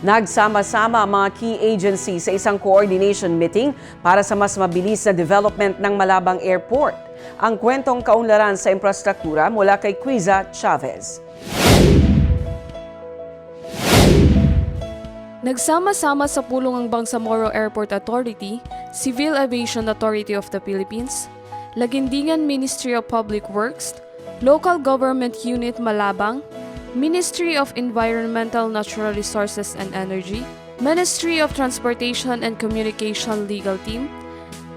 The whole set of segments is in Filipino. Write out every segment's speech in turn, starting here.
Nagsama-sama ang mga key agencies sa isang coordination meeting para sa mas mabilis na development ng Malabang Airport. Ang kwentong kaunlaran sa infrastruktura mula kay Quiza Chavez. Nagsama-sama sa pulong ang Bangsamoro Airport Authority, Civil Aviation Authority of the Philippines, Lagindingan Ministry of Public Works, Local Government Unit Malabang, Ministry of Environmental Natural Resources and Energy, Ministry of Transportation and Communication Legal Team,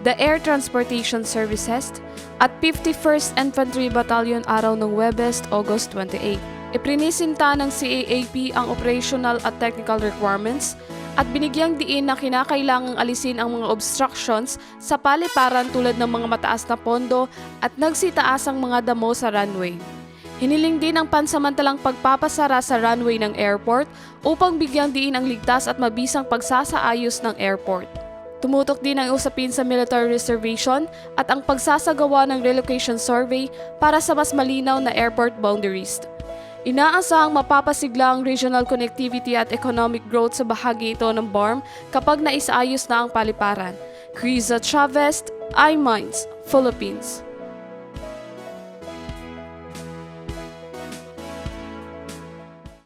the Air Transportation Services, at 51st Infantry Battalion araw ng Webes, August 28. Iprinisinta ng CAAP ang operational at technical requirements at binigyang diin na kinakailangang alisin ang mga obstructions sa paliparan tulad ng mga mataas na pondo at nagsitaasang mga damo sa runway. Hiniling din ang pansamantalang pagpapasara sa runway ng airport upang bigyang diin ang ligtas at mabisang pagsasaayos ng airport. Tumutok din ang usapin sa military reservation at ang pagsasagawa ng relocation survey para sa mas malinaw na airport boundaries. Inaasahang mapapasigla ang regional connectivity at economic growth sa bahagi ito ng BARM kapag naisayos na ang paliparan. Criza Chavez, iMinds, Philippines.